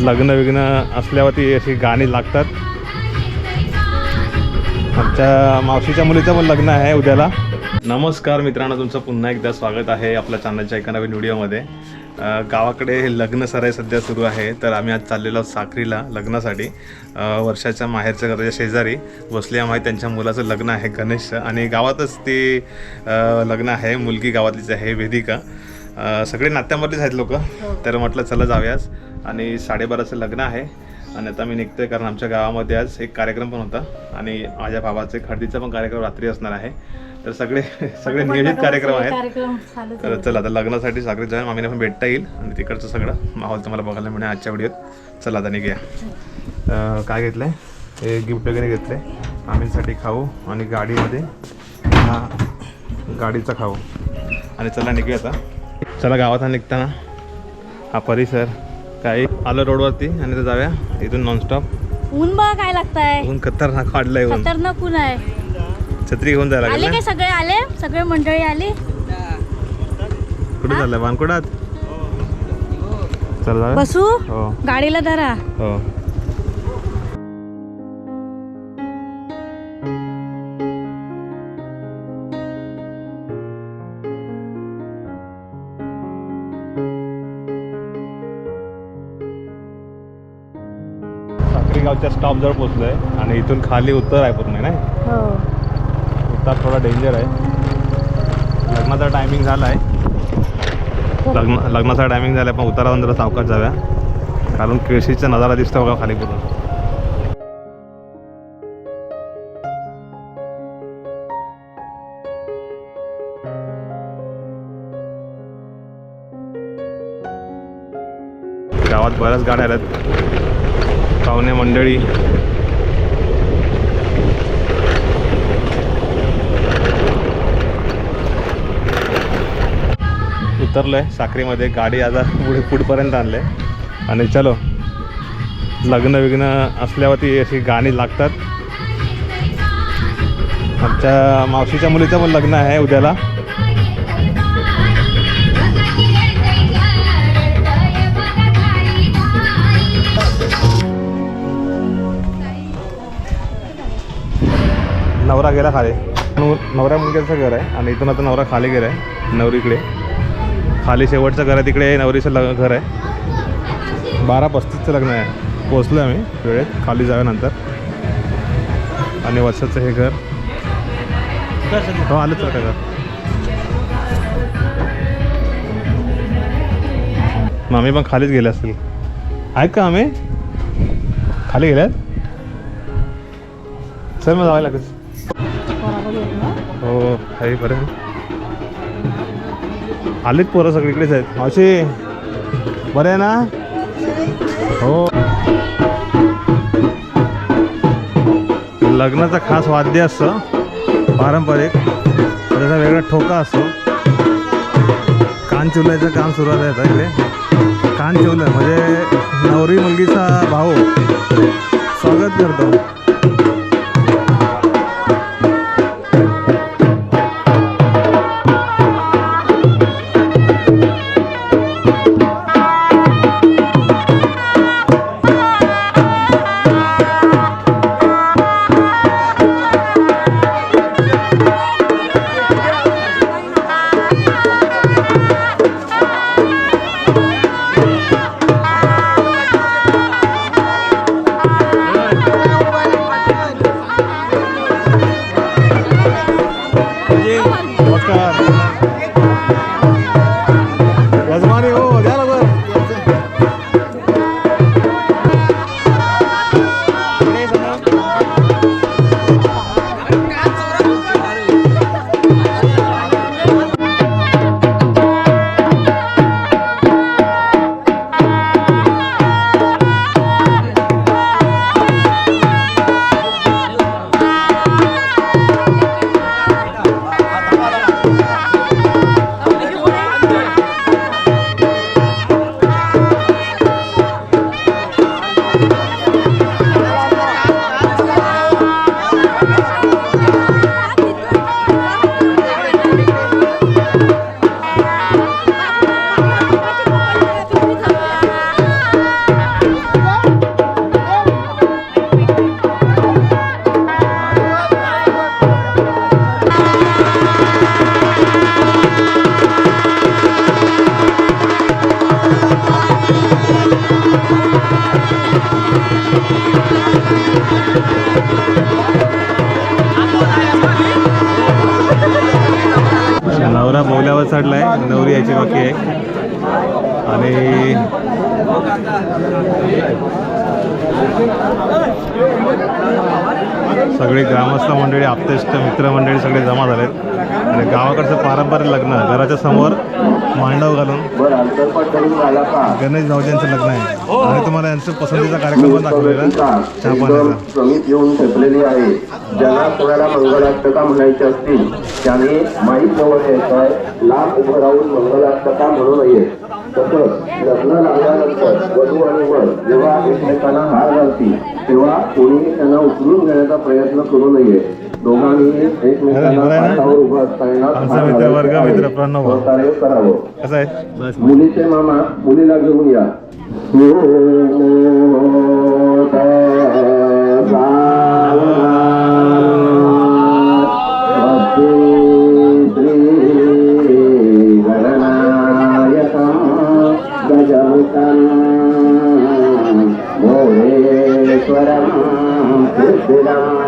लग्न विग्न असल्यावरती अशी गाणी लागतात. आमच्या मावशीच्या मुलीचं पण लग्न आहे उद्याला. नमस्कार मित्रांनो तुमचं पुन्हा एकदा स्वागत आहे आपल्या चॅनलच्या एका नवीन व्हिडिओमध्ये गावाकडे लग्न सराई सध्या सुरू आहे तर आम्ही आज चाललेलो आहोत साखरीला लग्नासाठी. वर्षाच्या माहेरच्या घराच्या शेजारी बसले आम्ही त्यांच्या मुलाचं लग्न आहे गणेश आणि गावातच ते लग्न आहे मुलगी गावातलीच आहे वेदिका. सगळे नात्यामधलेच आहेत लोक. तर म्हटलं चला जाऊयाच आणि साडेबाराचं लग्न आहे. आणि आता मी निघतोय कारण आमच्या गावामध्ये आज एक कार्यक्रम पण होता. आणि माझ्या भावाचे खरेदीचा पण कार्यक्रम रात्री असणार आहे. तर सगळे सगळे नियोजित कार्यक्रम आहेत. तर चला आता लग्नासाठी साखरेत जाऊन मामीने पण भेटता येईल. आणि तिकडचं सगळं माहोल तुम्हाला बघायला मिळेल आजच्या व्हिडिओत. चला आता निघूया. काय घेतलंय? हे गिफ्ट वगैरे घेतलंय. मामींसाठी खाऊ आणि गाडीमध्ये हा गाडीचा खाऊ. आणि चला निघूया आता. चला गावात निघताना. हा परिसर. काय आलं रोडवरती आणि तर जाऊया इथून नॉनस्टॉप ऊन बघ काय लागताय. ऊन खतरनाक वाढलंय ऊन. खतरनाक ऊन आहे. छत्री घेऊन जायला आले काय सगळे? आले? सगळे मंडळी आली? कुठे चाललंय वानकुडात? चला बसू? हो. गाडीला धरा. हो. गावच्या स्टॉप जवळ पोहोचलोय. आणि इथून खाली उत्तर आहे पूर्ण नाही? हो. उतार थोडा डेंजर आहे. लग्नाचा टायमिंग झाला आहे लग्न लग्नाचा टायमिंग झाला आहे पण उतारावर जरा सावकाश जाव्या कारण केळशीचा नजारा दिसतो बघा खाली पूर्ण गावात बऱ्याच गाड्या आल्यात. पाहुणे मंडळी. उतरलोय साखरीमध्ये गाडी आता पुढे पुढपर्यंत आणले आणि चलो लग्न विग्न असल्यावरती अशी गाणी लागतात. आमच्या मावशीच्या मुलीचं पण लग्न आहे उद्याला. नवरा गेला खाली. नवरा नवऱ्या मुलग्याचं घर आहे आणि इथून आता नवरा खाली गेला आहे नवरीकडे. खाली शेवटचं घर आहे तिकडे नवरीचं लग्न घर आहे. बारा पस्तीसचं लग्न आहे. पोचलो आम्ही वेळेत खाली जाव्यानंतर आणि वर्षाचं हे घर. हो आलंच का घर. मामी पण खालीच गेले असतील. आहेत का आम्ही खाली गेल्यात सर मग जावं लागेल. हायवेपर्यंत आलेत पोरं सगळीकडेच आहेत. मावशी बरं आहे ना? हो. लग्नाचा खास वाद्य असतं पारंपरिक. त्याचा वेगळा ठोका असतो. कान चिवल्याचं काम सुरुवात आहे आता इकडे. कान चिवलं म्हणजे नवरी मुलगीचा भाऊ. स्वागत करतो. नवरा बोल्यावर नवरी यायची बाकी आहे. आणि सगळे ग्रामस्थ मंडळी आप्तेष्ट मित्रमंडळी सगळे जमा झालेत. आणि गावाकडचं पारंपरिक लग्न घराच्या समोर मांडव घालून गणेश भाऊजींचं लग्न आहे. आणि तुम्हाला यांचं पसंतीचा कार्यक्रम पण दाखवलेला. चहा पाण्याचा. येऊन ठेपलेली आहे. ज्यांना कोणाला मंगलाष्टका म्हणायची असतील त्याने माहीत जवळ यायचं लांब उभं राहून मंगलाष्टका म्हणू नये तसंच लग्न लागल्यानंतर वधू आणि वर जेव्हा एकमेकांना हार घालतील तेव्हा कोणीही त्यांना उचलून घेण्याचा प्रयत्न करू नये. आमचा. मित्र प्रणव. कसं आहे? मुलीचे मामा मुलीला घेऊन या. गजमुखं मोरेश्वरं सिद्धिदं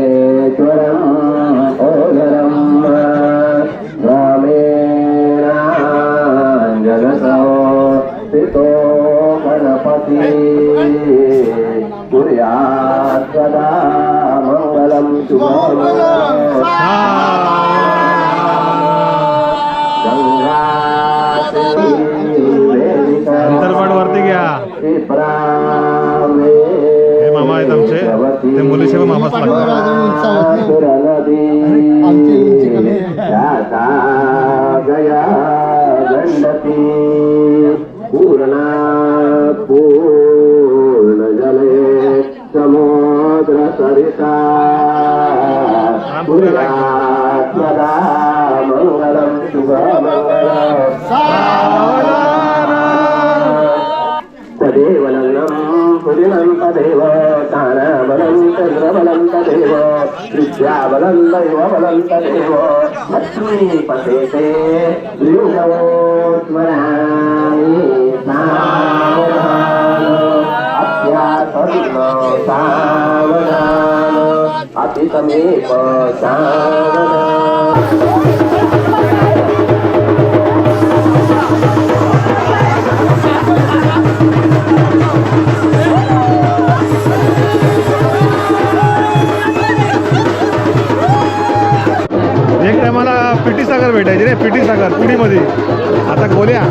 अंतरपाट वरती घ्या. हे हे मामा आहेत आमचे. ते मुलीशिवाय मामाच लागतात. వలంతదేవ విద్యా వలందైవ వలంతదేవ లక్ష్మీ పదేతే శ్రీనవోత్మరాణి అత్యాసన్నో సావనా అతి म्हणजे नाही रे पिटी सागर पुडीमध्ये आता गोल्या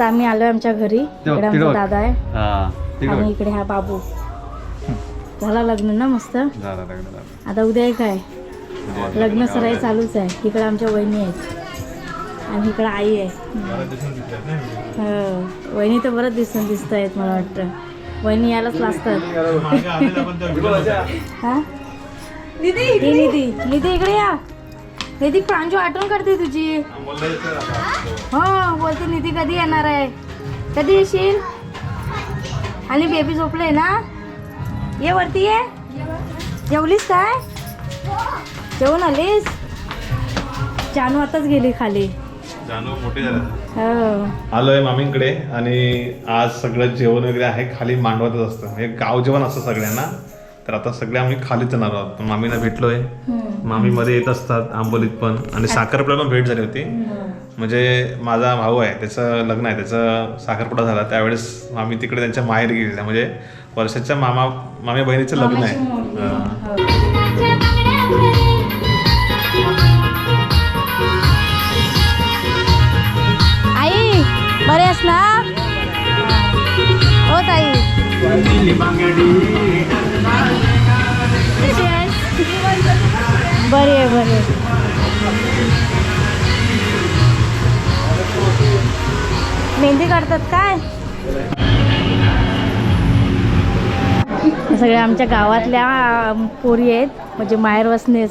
आता आम्ही आलोय आमच्या घरी. इकडे आमचा दादा आहे. आणि इकडे हा बाबू. झाला लग्न ना मस्त? आता उद्या एक आहे. लग्न सराई चालूच आहे. इकडे आमच्या वहिनी आहेत. आणि इकडे आई आहे. हो. वहिनी तर बरंच दिसून दिसत आहेत मला वाटतं. वहिनी यायलाच लागतात हा? निधी निधी. निधी इकडे या. निधी प्रांजू आठवण करते तुझी. हो बोलते निधी कधी येणार आहे? कधी येशील? आणि बेबी झोपले ना? ये वरती ये. जेवलीस काय? जेवून आलीस? जानू आताच गेली खाली. जानू मोठी हो. आलोय मामींकडे आणि आज सगळं जेवण वगैरे आहे खाली मांडवातच असतं. हे गाव जेवण असतं सगळ्यांना. तर आता सगळे आम्ही खालीच येणार आहोत. मामींना भेटलोय. मामी मध्ये येत असतात आंबोलीत पण. आणि साखरपुड्याला पण भेट झाली होती. म्हणजे माझा भाऊ आहे त्याचं लग्न आहे त्याचं साखरपुडा झाला. त्यावेळेस मामी तिकडे त्यांच्या माहेर गेलेल्या. म्हणजे वर्षाच्या मामा मामी बहिणीचं लग्न आहे. हा. आई बरे ना? हो ताई. बरी आहे बरी मेहंदी काढतात काय? हे सगळे आमच्या गावातल्या पोरी आहेत. म्हणजे माहेर वसणे आहेत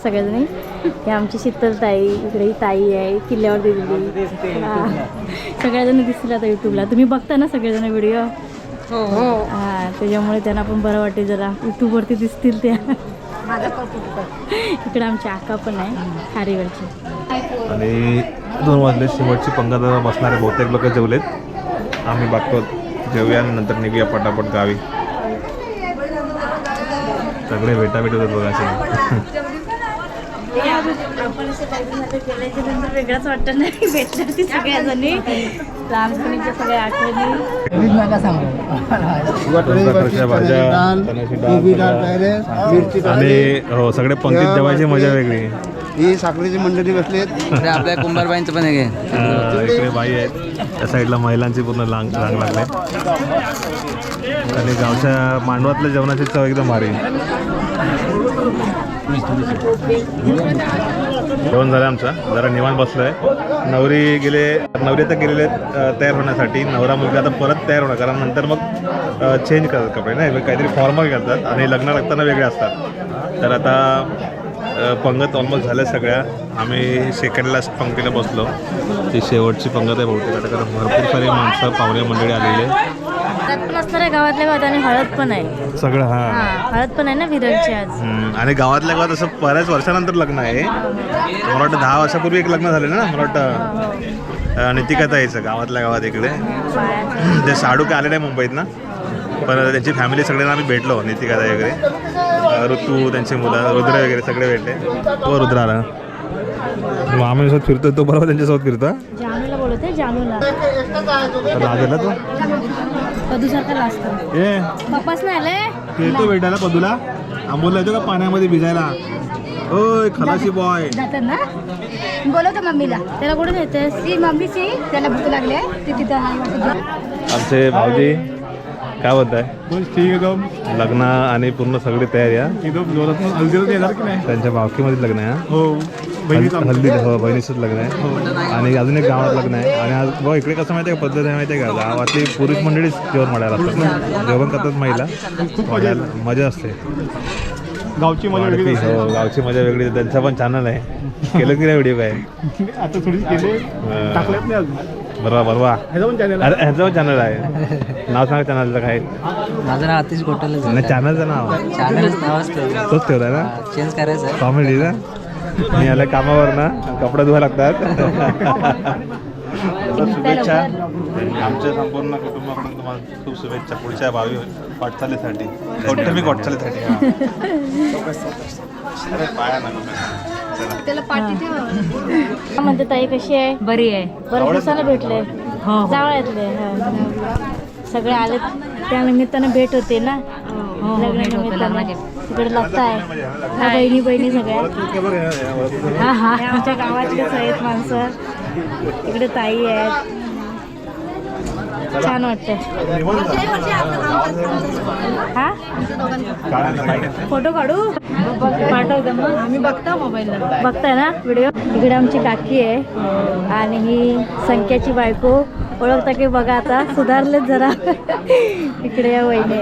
हे आमची शीतलताई इकडे ही ताई आहे किल्ल्यावर दिलेली. सगळ्याजण दिसतील आता युट्यूबला तुम्ही बघता ना सगळेजण व्हिडिओ हा. त्याच्यामुळे त्यांना पण बरं वाटेल जरा. युट्यूबवरती दिसतील त्या. इकडे आमची आका पण आहे खारीवरची. आणि दोन वाजले शेवटची पंगत बसणारे बहुतेक लोक जेवलेत. आम्ही बघतो जेवूया आणि नंतर निघूया पटापट गावी. सगळे भेटाभेट होतात बघा नंतर वेगळंच वाटतं नाही ती सगळ्या जणी. लहानपणीच्या सगळ्या आठवणी. आणि हो सगळे पंक्तीत जेवायची मजा वेगळी. ही साखरेची मंडळी बसली आहेत आपल्या कुंभारबाईंचं पण आहे. इकडे बाई आहेत. त्या साईडला महिलांची पूर्ण लांग रांग लागले. आणि गावच्या मांडवातल्या जेवणाची चव एकदम भारी. जेवण झालं आमचं. जरा निवांत बसलोय. नवरी गेले नवरी तर गेलेले आहेत, तयार होण्यासाठी. नवरा मुलगा आता परत तयार होणार. कारण नंतर मग चेंज करतात कपडे नाही? काहीतरी फॉर्मल घालतात आणि लग्न लागताना वेगळे असतात. तर आता पंगत ऑलमोस्ट झाल्या सगळ्या. आम्ही सेकंडला पंक्तीला बसलो. ती शेवटची पंगत आहे बहुतेक. आता कारण भरपूर सारी माणसं पाहुणे मंडळी आलेले आहे गावातल्या गावात आणि हळद पण आहे. सगळं हा. हां हळद पण आहे ना विरलची आज. हम्म, आणि गावातल्या गावात असं बऱ्याच वर्षानंतर लग्न आहे. मला वाटतं दहा वर्षापूर्वी एक लग्न झालं ना मला वाटतं. अ, नितिकाता यायचं गावातल्या गावात इकडे. ते साडू काय आले नाही मुंबईत ना. पण त्यांची फॅमिली सगळ्यांना आम्ही भेटलो नितिकाता वगैरे. अ, ऋतू त्यांची मुलं रुद्र वगैरे सगळे भेटले. तो रुद्र आला. मग आम्ही सोबत फिरतो तो बरोबर त्यांच्यासोबत फिरतो जानूला बोलवते जानूला तर लाजला तो? पदूसारखा लाजतो ए पप्पाच नाही आले येतो भेटायला पदूला. आंबोला येतो का पाण्यामध्ये भिजायला? ओय खलाशी बॉय जातात ना? बोलवतो मम्मीला. त्याला कुठे नेतेस ती मम्मीची. त्याला भूक लागली आहे. ती तिथं आहे वाटतं. आमचे भाऊजी काय बोलताय? ठीक एकदम लग्न आणि पूर्ण सगळी तयारी हा? एकदम जोरात हल्दीला येणार की नाही? त्यांच्या भावकीमध्ये लग्न आहे हा? हल्दी हो बहिणीचंच लग्न आहे. आणि अजून एक गावात लग्न आहे. आणि आज बघ इकडे कसं माहिती आहे का पद्धत आहे माहिती आहे का गावातली पुरुष मंडळीच जेवण वाढायला असतात जेवण करतात महिला. मजा असते. गावची मजा वेगळी. हो गावची मजा वेगळी त्यांचा पण चॅनल आहे. केलं की नाही व्हिडिओ काय? आता थोडी केले हा. टाकल्यात नाही अजून. बरोबर बरोबर ह्याचा पण चॅनल अरे ह्याचं पण चॅनल आहे. नाव सांगा चॅनलचं काय? माझं नाव अतिश गोटलच नाही चॅनलचं नाव. चॅनलच नावच ठेवलं तोच ठेवलाय ना? चेंज करायचं. कॉमेडी ना? मी आल्या कामावर ना कपडे धुवा लागतात. शुभेच्छा. आमच्या संपूर्ण कुटुंबाकडून तुम्हाला खूप शुभेच्छा. पुढच्या भावी वाटचालीसाठी कौटुंबिक वाटचालीसाठी. अरे पाया ना. त्याला पाठी ठेव. काय म्हणते ताई कशी आहे? बरी आहे. बऱ्याच दिवसानं भेटले. हो जावळ्यातले हा. सगळे आले त्या निमित्तानं भेट होते ना? हो, लग्न भेट होते, निमित्तानं. लग्नाचे. तिकडे लग्न आहे. ह्या बहिणी बहिणी सगळ्या. हा हा हे. आमच्या गावातलेच आहेत माणसं. इकडे ताई आहेत. छान वाटतंय. हा? फोटो काढू? पाठवतो मग. आम्ही बघतो मोबाईलला. बघताय ना? व्हिडिओ? इकडे आमची काकी आहे. आणि ही संख्याची बायको. ओळखता की बघा आता. सुधारलेच जरा. इकडे या वहिनी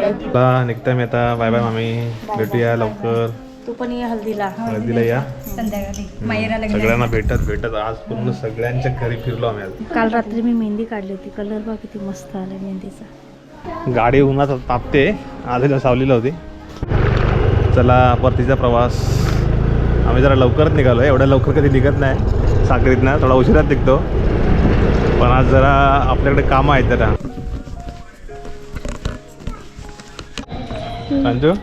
निघता मी आता. बाय बाय मामी. भेटूया लवकर. तू पण ये हल्दीला. हळदीला या. संध्याकाळी. मायरा लग्न सगळ्यांना भेटत भेटत. आज पूर्ण सगळ्यांच्या घरी फिरलो आम्ही आज. काल रात्री मी मेहंदी काढली होती. कलर बघ किती मस्त आला मेहंदीचा. गाडी उन्हात तापते. आधीला सावलीला होती. चला परतीचा प्रवास. आम्ही जरा लवकरच निघालो एवढ्या लवकर कधी निघत नाही. साखरीत ना थोडा उशिराच निघतो. पण आज जरा आपल्याकडे कामं आहेत जरा. अंजू हो.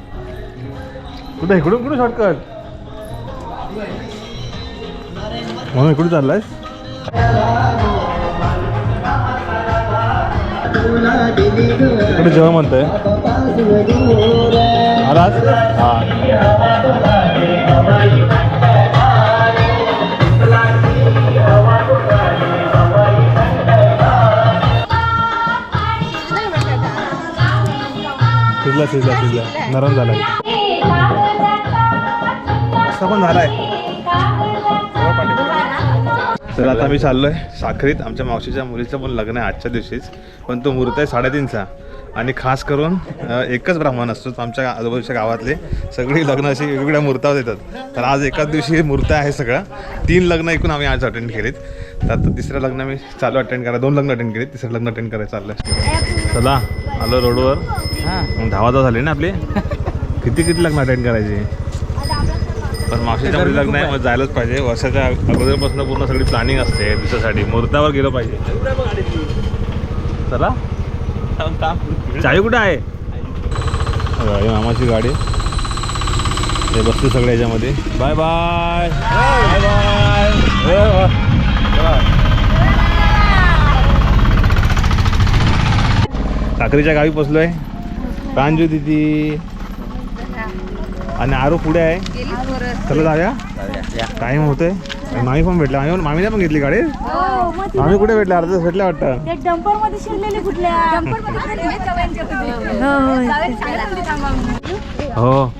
कुठे इकडून कुठं शॉर्टकट म्हणून इकडून चाललाय इकडे जेव्हा म्हणतंय. आलास हा. शिजला शिजला शिजला. नरम झालाय असं पण झालाय. तर आता मी चाललोय साखरीत. आमच्या मावशीच्या मुलीचं पण लग्न आहे आजच्या दिवशीच. पण तो मुहूर्त आहे साडेतीनचा. आणि खास करून एकच ब्राह्मण असतो तो आमच्या आजूबाजूच्या गावातले. सगळी लग्न अशी वेगवेगळ्या मुहूर्तावर येतात. तर आज एकाच दिवशी मुहूर्त आहे सगळं. तीन लग्न ऐकून आम्ही आज अटेंड केलीत. तर आता तिसरं लग्न मी चालू अटेंड करा दोन लग्न अटेंड केलीत. तिसरं लग्न अटेंड करायचं चाललंय. चला आलो रोडवर. मग दहा वाजता झाले ना आपली? किती किती लग्न अटेंड करायचे? पण मावशीच्या मुली लग्न आहे मग जायलाच पाहिजे. वर्षाच्या अगोदरपासून पूर्ण सगळी प्लॅनिंग असते दिवसासाठी. मुहूर्तावर गेलं पाहिजे. चला. चावी कुठं आहे? बघा, मामाची गाडी. ते बसते सगळे याच्यामध्ये. बाय बाय बाय बाय काकरीच्या गावी पोचलो आहे प्रांजू दिदी. आणि आरो पुढे आहे. चला जाऊया. टाइम होतोय. आणि मामी पण भेटला. मामी मामीने पण घेतली गाडी? हो मामी कुठे भेटल्या अर्धा भेटल्या वाटतं. डंपरमध्ये शिरलेली कुठल्या? हो, हो. हो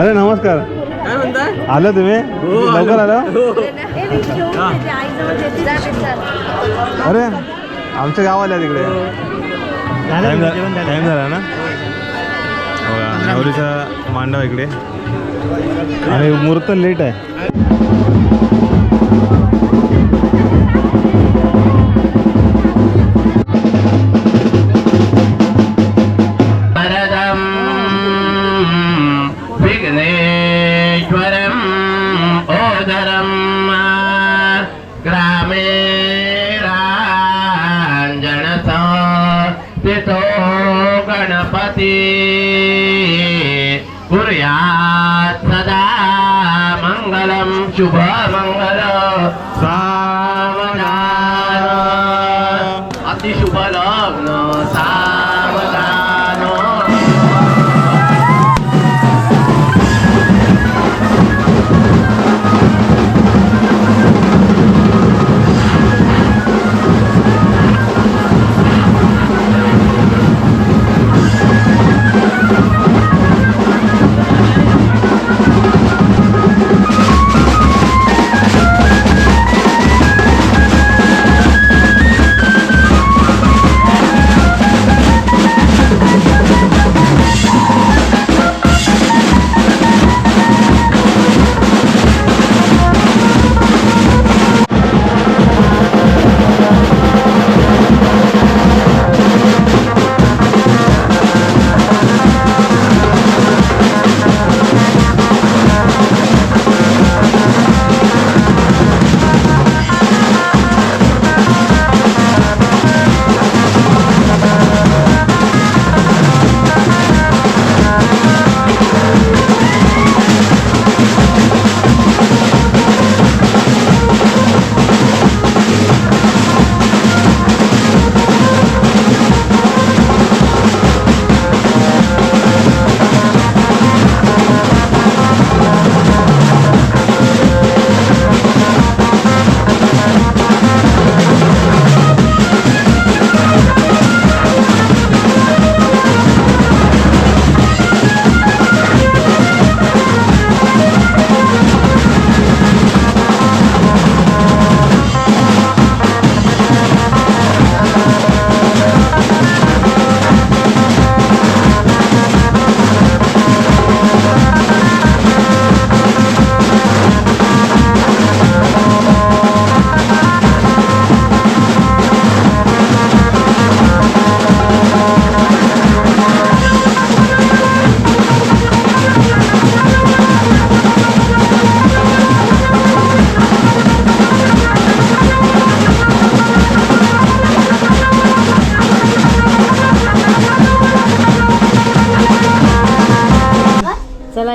अरे नमस्कार. काय म्हणताय? आलं तुम्ही? लवकर आलं? अरे आमच्या गावाला तिकडे. टाइम झाला. ना? नवरीचा मांडव इकडे. आणि मुहूर्त लेट आहे. गणपति कुर्यात् सदा मङ्गलं शुभमङ्गल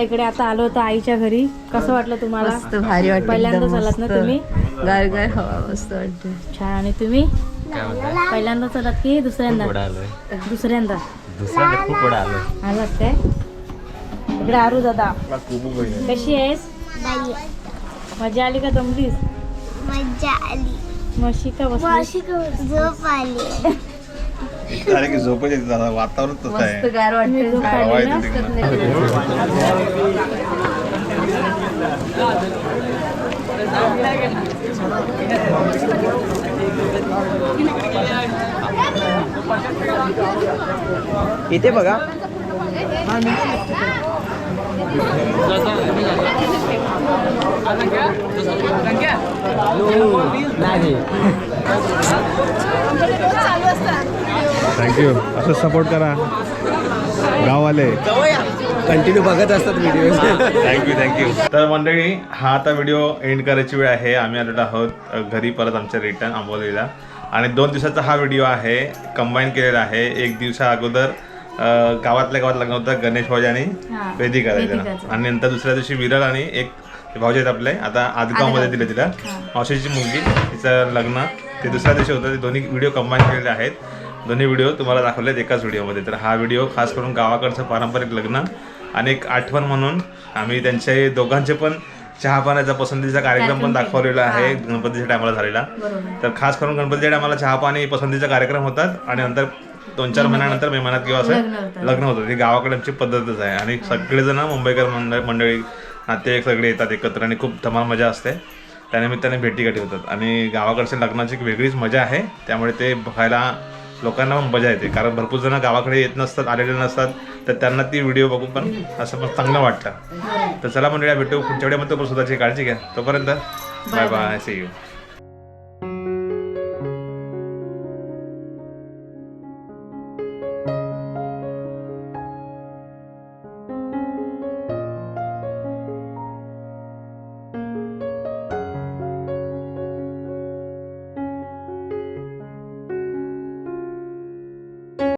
इकडे आता आलो होतो आईच्या घरी. कसं वाटलं तुम्हाला? मस्त भारी वाटतं पहिल्यांदाच आलात ना. तुम्ही? गार गार हवा मस्त वाटते. छान. आणि तुम्ही? पहिल्यांदा चलात की दुसऱ्यांदा? आलोय. दुसऱ्यांदा? दुसऱ्यांदा खूप वेळा आलात काय? इकडे आरू दादा. कशी आहेस? मजा आली का दमलीस? मजा आली. मशी का बसली झोप आली. अरे की झोपच येते दादा वातावरण तसं मस्त आहे गार हवा? येते तिकडनं. इथे बघा. थँक्यू असं सपोर्ट करा. गाववाले. कंटिन्यू बघत असतात व्हिडिओ थँक्यू थँक्यू तर मंडळी हा आता व्हिडिओ एंड करायची वेळ आहे. आम्ही आलेलो आहोत घरी परत आमच्या रिटर्न आंबोलीला आणि दोन दिवसाचा हा व्हिडिओ आहे कंबाईन केलेला आहे. एक दिवसा अगोदर गावातल्या गावात लग्न होतं गणेश भाऊजी आणि हा, वेदिकाचं. करायचं आणि नंतर दुसऱ्या दिवशी विरल आणि एक भाऊजी आहेत आपले. आता आदगावमध्ये दिले तिला. मावशीची मुलगी तिचं लग्न. ते दुसऱ्या दिवशी होतं. ते दोन्ही व्हिडिओ कंबाईन केलेले आहेत. दोन्ही व्हिडिओ तुम्हाला दाखवलेत एकाच व्हिडिओमध्ये तर हा व्हिडिओ खास करून गावाकडचं पारंपरिक लग्न आणि एक आठवण म्हणून आम्ही त्यांचे दोघांचे पण चहा पाण्याचा पसंतीचा कार्यक्रम पण दाखवलेला आहे गणपतीच्या टायमाला झालेला. तर खास करून गणपतीच्या टायमाला चहा पाणी पसंतीचा कार्यक्रम होतात आणि नंतर दोन चार महिन्यानंतर मे महिन्यात किंवा असं लग्न होतं ही गावाकडे आमची पद्धतच आहे. आणि सगळेजण मुंबईकर मंडळ मंडळी नातेवाईक सगळे येतात एकत्र आणि खूप धमाल मजा असते. त्यानिमित्ताने भेटीगाठी होतात. आणि गावाकडच्या लग्नाची एक वेगळीच मजा आहे. त्यामुळे ते बघायला लोकांना पण मजा येते. कारण भरपूर जण गावाकडे येत नसतात आलेले नसतात तर त्यांना ती व्हिडिओ बघून पण असं पण चांगलं वाटतं. तर चला मंडळी भेटू पुढच्या वेळेमध्ये स्वतःची काळजी घ्या. तोपर्यंत बाय बाय. C you